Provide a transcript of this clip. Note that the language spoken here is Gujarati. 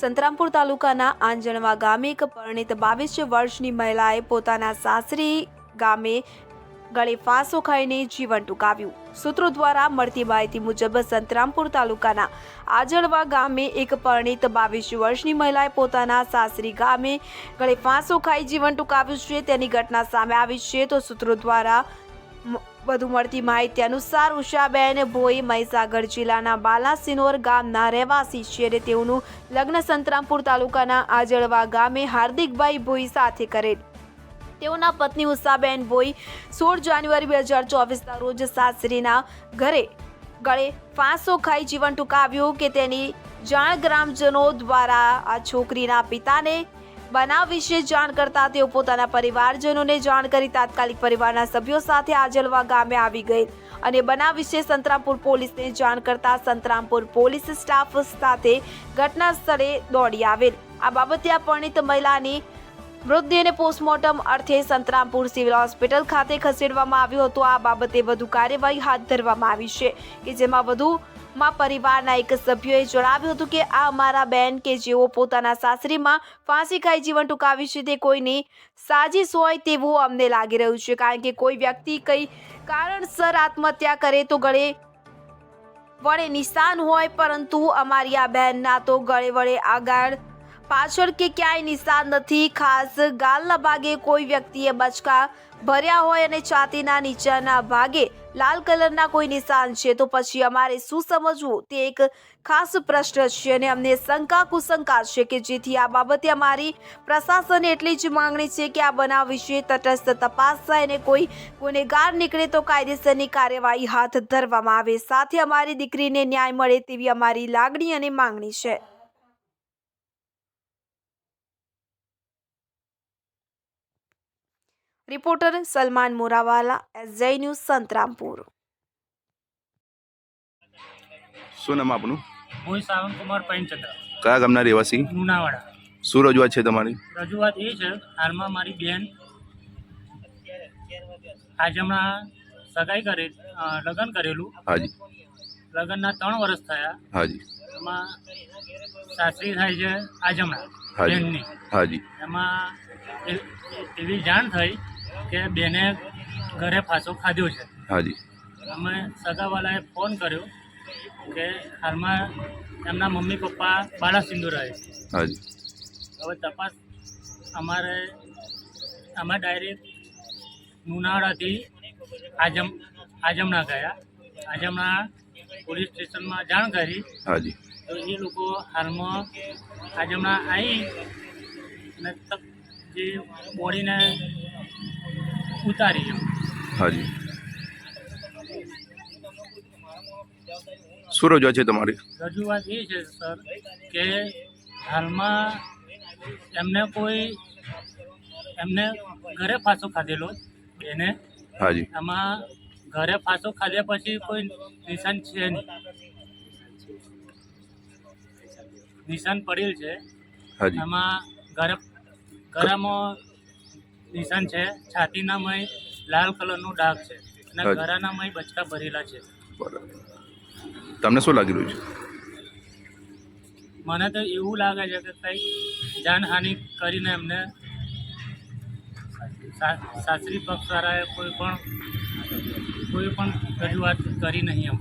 સંતરામપુર તાલુકાના આંજણવા ગામે એક પરિણીત બાવીસ વર્ષની મહિલાએ પોતાના સાસરી ગામે ગળે ફાંસો ખાઈને જીવન ટૂંકાવ્યું. સૂત્રો દ્વારા મળતી માહિતી મુજબ સંતરામપુર તાલુકાના આજળવા ગામે એક પરિણીત બાવીસ વર્ષની મહિલાએ પોતાના સાસરી ગામે ગળે ફાંસો ખાઈ જીવન ટૂંકાવ્યું છે. તેની ઘટના સામે આવી છે તો સૂત્રો દ્વારા વધુ મળતી માહિતી અનુસાર ઉષાબેન ભોઈ મહીસાગર જિલ્લાના બાલાસિનોર ગામના રહેવાસી છે અને તેઓનું લગ્ન સંતરામપુર તાલુકાના આજળવા ગામે હાર્દિકભાઈ ભોઈ સાથે કરેલ. તેઓના પત્ની ઉષાબેન ભોઈ સોળ જાન્યુઆરી બે હજાર ચોવીસના રોજ સાસરીના ઘરે ગળે ફાંસો ખાઈ જીવન ટૂંકાવ્યું કે તેની જાણ ગ્રામજનો દ્વારા આ છોકરીના પિતાને બનાવ વિશે જાણ કરતા તેઓ પોતાના પરિવારજનોને જાણ કરી તાત્કાલિક પરિવારના સભ્યો સાથે આજલવા ગામે આવી ગઈ. અને બનાવ વિશે સંતરામપુર પોલીસને જાણ કરતા સંતરામપુર પોલીસ સ્ટાફ સાથે ઘટના સ્થળે દોડી આવેલ. આ બાબતે આ પરિણીત મહિલાની મૃતદેહને પોસ્ટમોર્ટમ અર્થે સંતરામપુર સિવિલ હોસ્પિટલ ખાતે ખસેડવામાં આવ્યો હતો. આ બાબતે વધુ કાર્યવાહી હાથ ધરવામાં આવી છે કે જેમાં વધુમાં પરિવારના એક સભ્યોએ જણાવ્યું હતું કે આ અમારા બેન કે જેઓ પોતાના સાસરીમાં ફાંસી ખાઈ જીવન ટૂંકાવ્યું છે, તે કોઈની સાજીશ હોય તેવું અમને લાગી રહ્યું છે, કારણ કે કોઈ વ્યક્તિ કઈ કારણસર આત્મહત્યા કરે તો ગળે વડે નિશાન હોય, પરંતુ અમારી આ બહેનના તો ગળે વડે આગળ પાછળ કે ક્યાંય નિશાન નથી. ખાસ ગાલના ભાગે કોઈ વ્યક્તિએ બચકા ભર્યા હોય અને છાતીના નીચેના ભાગે લાલ કલરના કોઈ નિશાન છે, તો પછી અમારે શું સમજવું? તે એક ખાસ પ્રશ્ન છે અને અમને શંકા કુશંકા છે કે જેથી આ બાબતે અમારી પ્રશાસને એટલી જ માંગણી છે કે આ બનાવ વિશે તટસ્થ તપાસ થાય અને કોઈ ગુનેગાર નીકળે તો કાયદેસરની કાર્યવાહી હાથ ધરવામાં આવે. સાથે અમારી દીકરીને ન્યાય મળે તેવી અમારી લાગણી અને માંગણી છે. Reporter Salman Morawala SJ news Santrampur. શું નામ આપનું? હું સાવન કુમાર પૈનચંદ્ર કયા ગામના રહેવાસી? લુણાવાડા. શું રજૂઆત છે તમારી? રજૂઆત એ છે હાલમાં મારી બેન આજે હમણાં સગાઈ કરે લગ્ન કરેલું. હાજી. લગ્નના ત્રણ વર્ષ થયા. હાજી. એમાં સાસરી થાય છે આજમણા હાજી. બેનની. હાજી. એમાં એ- એવી જાણ થઈ કે બેને ઘરે ફાંસો ખાધો છે. હાજી. અમે સગાવાલાએ ફોન કર્યો કે હાલમાં એમના મમ્મી પપ્પા બાલાસિંદુ રહે છે. હાજી. હવે તપાસ અમારે અમે ડાયરેક્ટ લુણાવાડાથી આજમ આજમના ગયા. આજમણા પોલીસ સ્ટેશનમાં જાણ કરી. હાજી. તો એ લોકો હાલમાં આજમણા આવી અને જે બોડીને ઉતારી એમ હાજી. શું રજૂઆત છે તમારી? રજૂઆત એ છે સર કે હાલમાં એમને કોઈ એમને ઘરે ફાંસો ખાધેલો એને. હાજી. એમાં ઘરે ફાંસો ખાધ્યા પછી કોઈ નિશાન છે નહીં. નિશાન પડેલ છે. એમાં ઘરે ગળામાં નિશાન છે. છાતીના મય લાલ કલરનું ડાઘ છે અને ગરાના મય બચકા ભરેલા છે. તમને શું લાગી રહ્યું છે? મને તો એવું લાગે છે કે કંઈક જાનહાનિ કરીને એમને સાસરી પક્ષવાળાએ કોઈ પણ કોઈ પણ રજૂઆત કરી નહીં એમ.